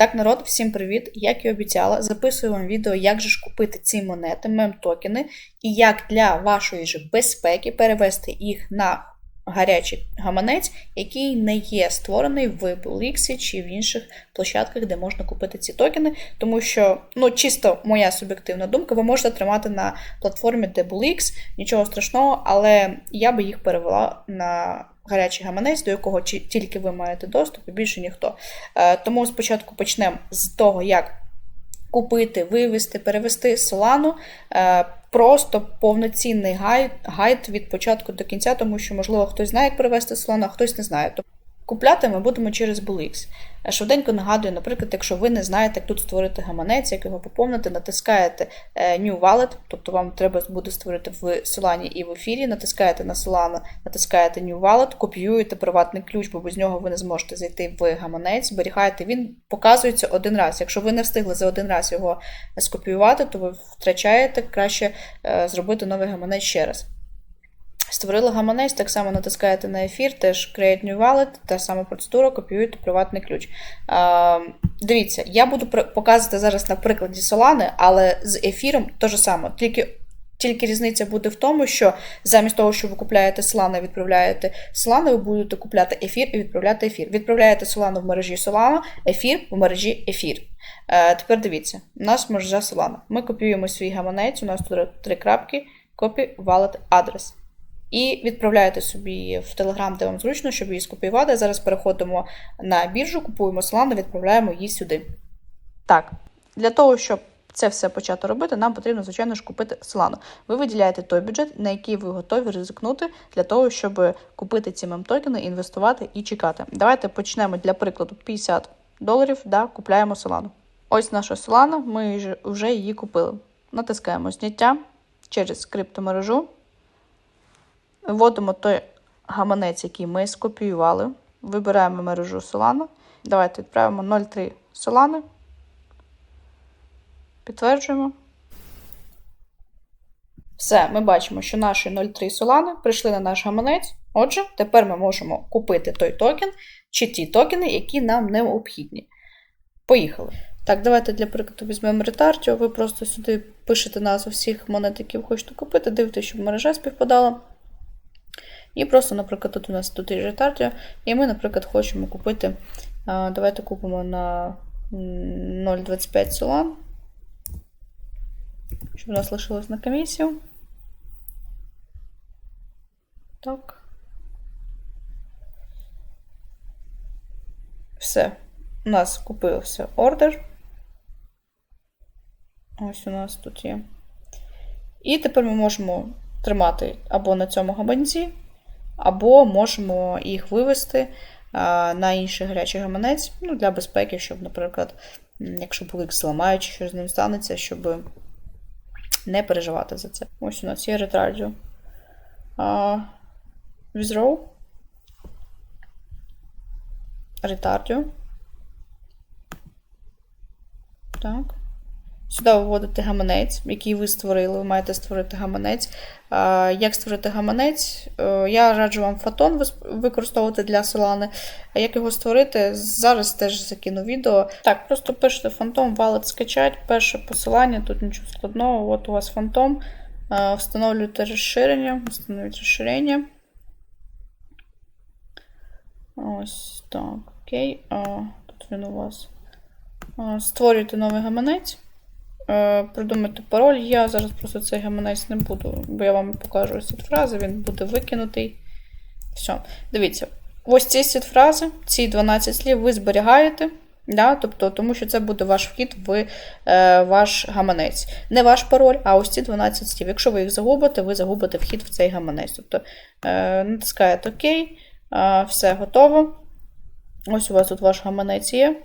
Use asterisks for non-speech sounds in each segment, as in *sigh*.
Так, народ, всім привіт! Як і обіцяла, записую вам відео, як же ж купити ці монети, мем-токени, і як для вашої ж безпеки перевести їх на гарячий гаманець, який не є створений в BullX чи в інших площадках, де можна купити ці токени. Тому що, ну, чисто моя суб'єктивна думка, ви можете тримати на платформі де BullX, нічого страшного, але я би їх перевела на гарячий гаманець, до якого тільки ви маєте доступ, і більше ніхто. Е, Тому спочатку почнемо з того, як купити, вивести, перевести Solana. Е, Просто повноцінний гайд, від початку до кінця, тому що, можливо, хтось знає, як перевести Solana, а хтось не знає. Купляти ми будемо через BullX. Швиденько нагадую, наприклад, якщо ви не знаєте, як тут створити гаманець, як його поповнити, натискаєте е, New Wallet, тобто вам треба буде створити в Solana і в ефірі, натискаєте на Solana, натискаєте New Wallet, копіюєте приватний ключ, бо без нього ви не зможете зайти в гаманець, зберігаєте, він показується один раз. Якщо ви не встигли за один раз його скопіювати, то ви втрачаєте краще е, зробити новий гаманець ще раз. Створили гаманець, так само натискаєте на ефір, теж Create New Wallet, та сама процедура, копіюєте приватний ключ. А, дивіться, я буду показувати зараз на прикладі Solana, але з ефіром те ж саме. Тільки, тільки різниця буде в тому, що замість того, що ви купляєте Solana і відправляєте Solana, ви будете купляти ефір і відправляти ефір. Відправляєте Solana в мережі Solana, ефір в мережі ефір. Е, тепер дивіться, у нас мережа Solana. Ми копіюємо свій гаманець, у нас тут три крапки, copy, wallet, адрес. І відправляєте собі в Telegram, де вам зручно, щоб її скопіювати. Зараз переходимо на біржу, купуємо Solana, відправляємо її сюди. Так, для того, щоб це все почати робити, нам потрібно, звичайно ж, купити Solana. Ви виділяєте той бюджет, на який ви готові ризикнути для того, щоб купити ці мем-токени, інвестувати і чекати. Давайте почнемо для прикладу 50 доларів, да, купляємо Solana. Ось наша Solana, ми вже її купили. Натискаємо зняття через криптомережу. Вводимо той гаманець, який ми скопіювали. Вибираємо мережу Solana. Давайте відправимо 0,3 Solana. Підтверджуємо. Все, ми бачимо, що наші 0,3 Solana прийшли на наш гаманець. Отже, тепер ми можемо купити той токен чи ті токени, які нам необхідні. Поїхали. Так, давайте для прикладу візьмемо ретартіо. Ви просто сюди пишете назву всіх монет, які ви хочете купити, дивитесь, щоб мережа співпадала. І просто, наприклад, тут у нас тут є ретардіо, і ми, наприклад, хочемо купити. Давайте купимо на 0,25 солан, щоб у нас лишилось на комісію. Так. Все. У нас купився ордер. Ось у нас тут є. І тепер ми можемо тримати або на цьому гаманці, або можемо їх вивести на інший гарячий гаманець ну, для безпеки, щоб, наприклад, якщо булик зламають, чи щось з ним станеться, щоб не переживати за це. Ось у нас є ретардіо. Withdraw. Ретардіо. Так. Сюди вводите гаманець, який ви створили. Ви маєте створити гаманець. Як створити гаманець? Е, Я раджу вам фотон використовувати для Solana. А як його створити? Зараз теж закину відео. Так, просто пишете фантом, валет скачать. Перше посилання, тут нічого складного. От у вас фантом. Е, Встановлюєте розширення. Встановлюєте розширення. Ось так. Окей. Тут він у вас. Створюєте новий гаманець. Е, Придумайте пароль. Я зараз просто цей гаманець не буду, бо я вам покажу ось ці фрази, він буде викинутий. Все. Дивіться, ось ці сіт фрази, ці 12 слів ви зберігаєте. Да? Тобто, тому що це буде ваш вхід в е, ваш гаманець. Не ваш пароль, а ось ці 12 слів. Якщо ви їх загубите, ви загубите вхід в цей гаманець. Тобто е, натискаєте ОК, е, все готово. Ось у вас тут ваш гаманець є.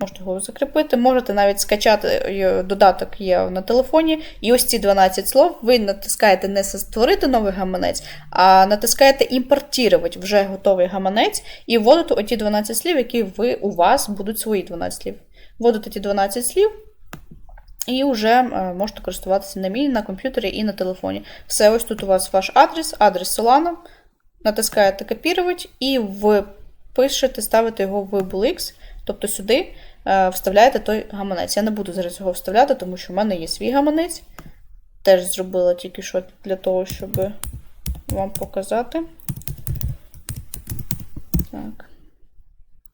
Можете його закріпити, можете навіть скачати е, додаток є на телефоні. І ось ці 12 слов ви натискаєте не створити новий гаманець, а натискаєте імпортувати вже готовий гаманець і вводите оті 12 слів, які ви, у вас будуть свої 12 слів. Вводите ті 12 слів. І вже е, можете користуватися на мій, на комп'ютері і на телефоні. Все, ось тут у вас ваш адрес, адрес Solana. Натискаєте копірувати і впишете, ставите його в BullX. Тобто сюди вставляєте той гаманець. Я не буду зараз його вставляти, тому що в мене є свій гаманець. Теж зробила тільки що для того, щоб вам показати. Так.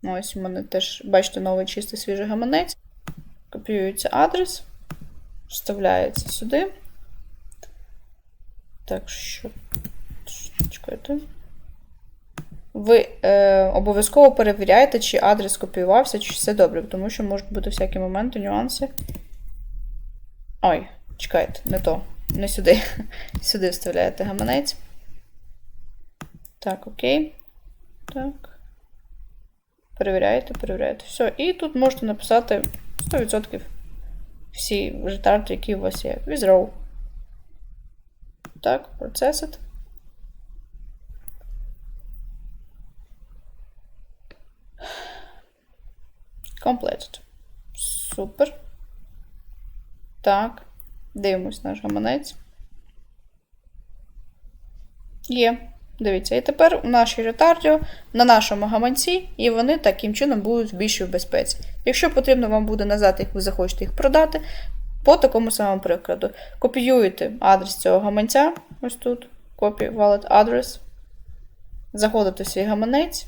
Ну, Ось у мене теж, бачите, новий чистий свіжий гаманець. Копіюється адрес, вставляється сюди. Так що. Чекайте. Ви е, обов'язково перевіряєте, чи адрес копіювався, чи все добре, тому що можуть бути всякі моменти, нюанси. Ой, чекайте, не то. Не сюди. *laughs* Сюди вставляєте гаманець. Так, окей. Так. Перевіряєте, перевіряєте. Все. І тут можете написати 100% всі ретарди, які у вас є. Withdraw. Так, process Completed. Супер. Так. Дивимось наш гаманець. Є. Дивіться, і тепер у нашій ретардіо на нашому гаманці, і вони таким чином будуть в безпеці. Якщо потрібно вам буде назад, як ви захочете їх продати, по такому самому прикладу. Копіюєте адрес цього гаманця, ось тут, copy wallet address, заходите в свій гаманець,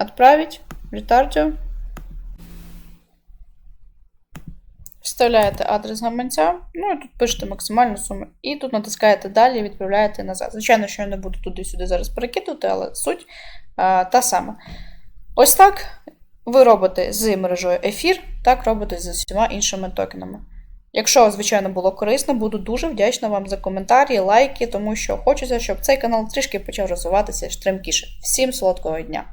відправить, ретардіо, Вставляєте адрес гаманця, ну і тут пишете максимальну суму. І тут натискаєте далі і відправляєте назад. Звичайно, що я не буду туди-сюди зараз перекидувати, але суть а, та сама. Ось так ви робите з мережою ефір, так робите з усіма іншими токенами. Якщо, звичайно, було корисно, буду дуже вдячна вам за коментарі, лайки, тому що хочеться, щоб цей канал трішки почав розвиватися штримкіше. Всім солодкого дня!